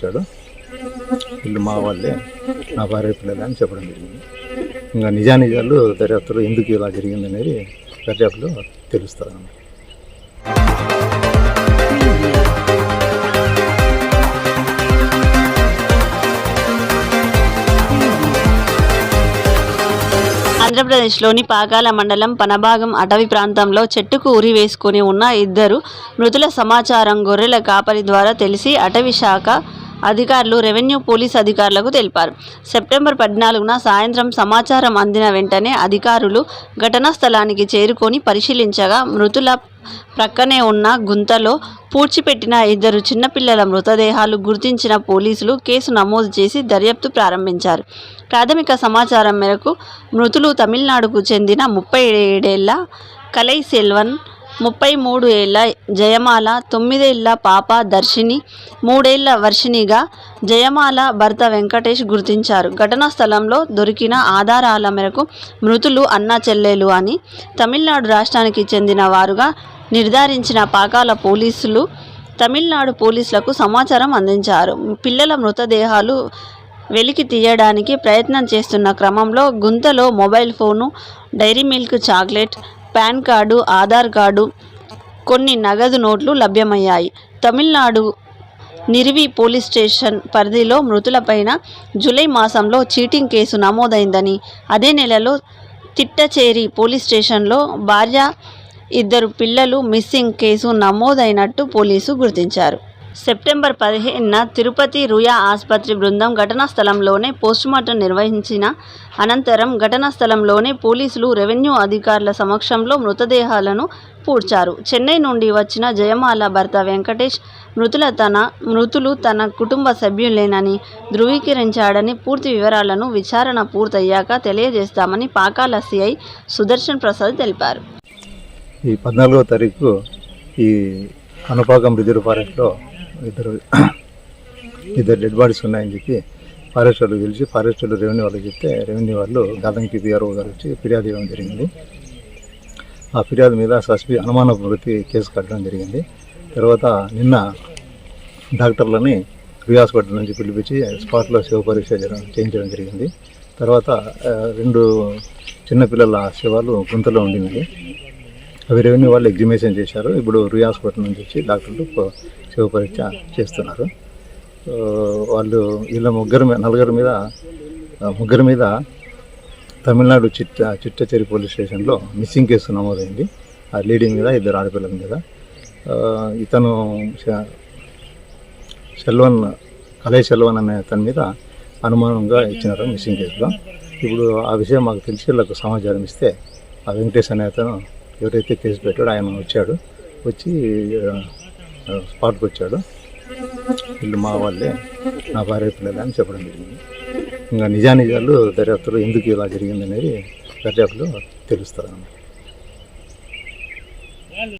వచ్చాడు. వీళ్ళు మా వాళ్ళే. నా భార్య పిల్లలే అని చెప్పడం జరిగింది. ఇంకా నిజానిజాలు దర్యాప్తులో ఎందుకు ఇలా జరిగింది అనేది దర్యాప్తులో తెలుస్తుంది అన్నమాట. ఆంధ్రప్రదేశ్లోని పాకాల మండలం పనభాగం అటవీ ప్రాంతంలో చెట్టుకు ఉరి వేసుకుని ఉన్న ఇద్దరు మృతుల సమాచారం గొర్రెల కాపరి ద్వారా తెలిసి అటవీ శాఖ అధికారులు రెవెన్యూ పోలీస్ అధికారులకు తెలిపారు. సెప్టెంబర్ పద్నాలుగున సాయంత్రం సమాచారం అందిన వెంటనే అధికారులు ఘటనా స్థలానికి చేరుకొని పరిశీలించగా మృతుల ప్రక్కనే ఉన్న గుంతలో పూడ్చిపెట్టిన ఇద్దరు చిన్నపిల్లల మృతదేహాలు గుర్తించిన పోలీసులు కేసు నమోదు చేసి దర్యాప్తు ప్రారంభించారు. ప్రాథమిక సమాచారం మేరకు మృతులు తమిళనాడుకు చెందిన ముప్పై ఏడేళ్ళ కలై సెల్వన్ ముప్పై మూడు ఏళ్ళ జయమాల తొమ్మిదేళ్ళ పాప దర్శిని మూడేళ్ళ వర్షినిగా జయమాల భర్త వెంకటేష్ గుర్తించారు. ఘటనా స్థలంలో దొరికిన ఆధారాల మేరకు మృతులు అన్నా చెల్లెలు అని తమిళనాడు రాష్ట్రానికి చెందిన వారుగా నిర్ధారించిన పాకాల పోలీసులు తమిళనాడు పోలీసులకు సమాచారం అందించారు. పిల్లల మృతదేహాలు వెలికి తీయడానికి ప్రయత్నం చేస్తున్న క్రమంలో గుంతలో mobile phone dairy milk chocolate pan card Aadhaar card కొన్ని నగదు నోట్లు లభ్యమయ్యాయి. తమిళనాడు నిరివి పోలీస్ స్టేషన్ పరిధిలో మృతులపైన జూలై మాసంలో చీటింగ్ కేసు నమోదైందని అదే నెలలో తిట్టచేరి పోలీస్ స్టేషన్లో భార్య ఇద్దరు పిల్లలు మిస్సింగ్ కేసు నమోదైనట్టు పోలీసు గుర్తించారు. సెప్టెంబర్ పదిహేనున తిరుపతి రుయా ఆసుపత్రి బృందం ఘటనా స్థలంలోనే పోస్టుమార్టం నిర్వహించిన అనంతరం ఘటనా స్థలంలోనే పోలీసులు రెవెన్యూ అధికారుల సమక్షంలో మృతదేహాలను పూడ్చారు. చెన్నై నుండి వచ్చిన జయమాల భర్త వెంకటేష్ మృతుల తన మృతులు తన కుటుంబ సభ్యులేనని ధృవీకరించాడని పూర్తి వివరాలను విచారణ పూర్తయ్యాక తెలియజేస్తామని పాకాల సిఐ సుదర్శన్ ప్రసాద్ తెలిపారు. ఈ పద్నాలుగో తారీఖు ఈ అనుపాకం రిజర్వ్ ఫారెస్ట్లో ఇద్దరు ఇద్దరు డెడ్ బాడీస్ ఉన్నాయని చెప్పి ఫారెస్ట్ వాళ్ళు పిలిచి ఫారెస్ట్ వాళ్ళు రెవెన్యూ వాళ్ళకి చెప్తే రెవెన్యూ వాళ్ళు గాదంకి పిఆర్ఓ గారు వచ్చి ఫిర్యాదు ఇవ్వడం జరిగింది. ఆ ఫిర్యాదు మీద సస్పి అనుమాన వృత్తి కేసు కట్టడం జరిగింది. తర్వాత నిన్న డాక్టర్లని రి హాస్పిటల్ నుంచి పిలిపించి స్పాట్లో శివ పరీక్ష చేయించడం జరిగింది. తర్వాత రెండు చిన్నపిల్లల శవాలు గుంతలో ఉండినవి అవి రెవెన్యూ వాళ్ళు ఎగ్జిబిషన్ చేశారు. ఇప్పుడు రీ నుంచి వచ్చి డాక్టర్లు శివ పరీక్ష చేస్తున్నారు. వాళ్ళు వీళ్ళ ముగ్గురు నలుగురు నలుగురి మీద ముగ్గురు ముగ్గురి మీద తమిళనాడు చిట్ట చిట్టచేరి పోలీస్ స్టేషన్లో మిస్సింగ్ కేసు నమోదైంది. ఆ లీడింగ్ మీద ఇద్దరు ఆడపిల్లల మీద. ఇతను సెల్వన్ కలై సెల్వన్ అనే అతని మీద అనుమానంగా ఇచ్చినారు మిస్సింగ్ కేసులో. ఇప్పుడు ఆ విషయం మాకు తెలిసి వీళ్ళకు సమాచారం ఇస్తే ఆ వెంకటేష్ అనే అతను ఎవరైతే కేసు పెట్టాడో ఆయన వచ్చాడు. వచ్చి స్పాట్కి వచ్చాడు. వీళ్ళు మా వాళ్ళే నా భార్య పిల్లలే అని చెప్పడం జరిగింది. ఇంకా నిజానిజాలు దర్యాప్తులో ఎందుకు ఇలా జరిగిందనేది దర్యాప్తులో తెలుస్తుంది అన్నమాట.